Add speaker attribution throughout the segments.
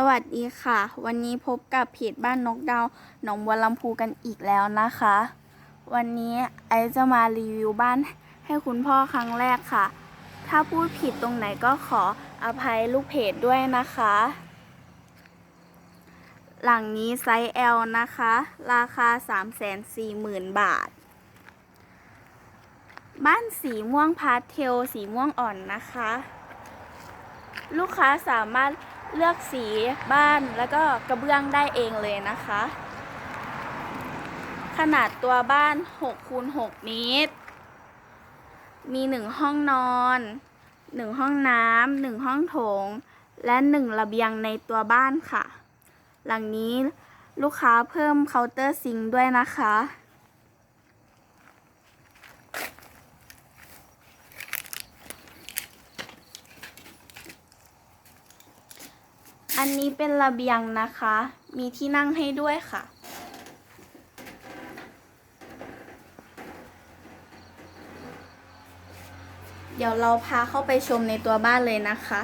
Speaker 1: สวัสดีค่ะ วันนี้พบกับเพจบ้านนกดาวหนองบัวลำพูกันอีกแล้วนะคะ วันนี้ไอจะมารีวิวบ้านให้คุณพ่อครั้งแรกค่ะ ถ้าพูดผิดตรงไหนก็ขออภัยลูกเพจด้วยนะคะ หลังนี้ไซส์ L นะคะ ราคา 340,000 บาท บ้านสีม่วงพาสเทลสีม่วงอ่อนนะคะ ลูกค้าสามารถ เลือกสีบ้านแล้วก็กระเบื้องได้เองเลยนะคะ ขนาดตัวบ้าน6คูณ6เมตร มีหนึ่งห้องนอนหนึ่งห้องน้ำหนึ่งห้องโถง และหนึ่งระเบียงในตัวบ้านค่ะ หลังนี้ลูกค้าเพิ่มเคาน์เตอร์ซิงค์ด้วยนะคะ อันนี้เป็นระเบียงนะคะ มีที่นั่งให้ด้วยค่ะ เดี๋ยวเราพาเข้าไปชมในตัวบ้านเลยนะคะ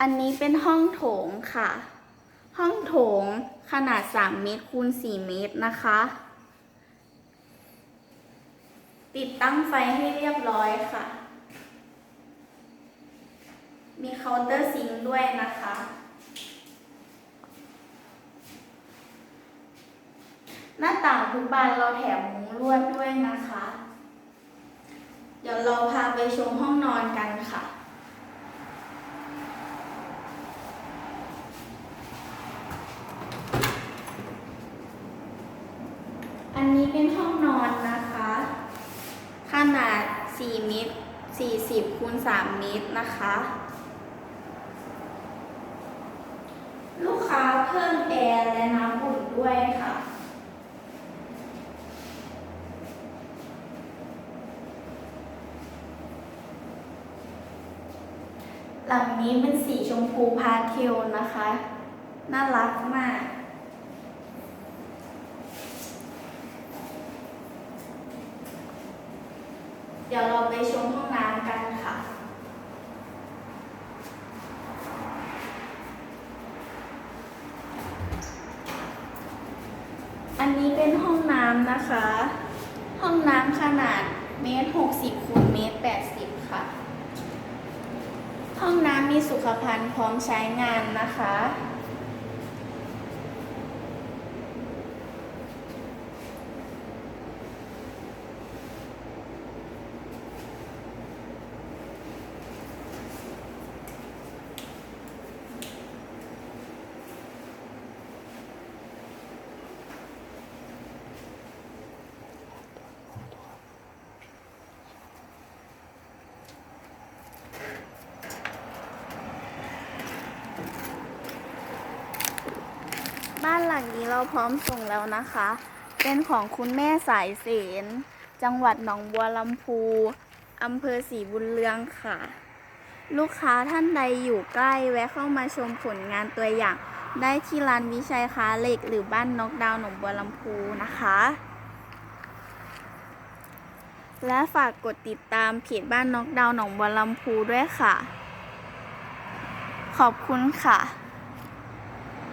Speaker 1: อันนี้เป็นห้องโถงค่ะ ห้องโถงขนาด 3 เมตรคูณ 4 เมตรนะคะ ติดตั้งไฟให้เรียบร้อยค่ะ มีเคาน์เตอร์ซิงค์ด้วยนะคะ หน้าต่างทุกบานเราแถมมุ้งลวดด้วยนะคะ เดี๋ยวเราพาไปชมห้องนอนกันค่ะอันนี้เป็นห้องนอนนะคะ นาด 4 เมตร 40คูณ3เมตรนะคะ ลูกค้าเพิ่มแอร์และน้ำอุ่นด้วยค่ะ หลังนี้เป็นสีชมพูพาสเทลนะคะ น่ารักมาก เดี๋ยวเราไปชมห้องน้ำกันค่ะ อันนี้เป็นห้องน้ำนะคะ ห้องน้ำขนาดเมตรหกสิบคูณเมตรแปดสิบค่ะ ห้องน้ำมีสุขภัณฑ์พร้อมใช้งานนะคะ บ้านหลังนี้เราพร้อมส่งแล้วนะคะ เป็นของคุณแม่สายเสน จังหวัดหนองบัวลำพูอำเภอศรีบุญเรืองค่ะ ลูกค้าท่านใดอยู่ใกล้แวะเข้ามาชมผลงานตัวอย่าง ได้ที่ร้านวิชัยค้าเหล็ก หรือบ้านนกดาวหนองบัวลำพูนะคะ และฝากกดติดตามเพจบ้านนกดาวหนองบัวลำพูด้วยค่ะ ขอบคุณค่ะ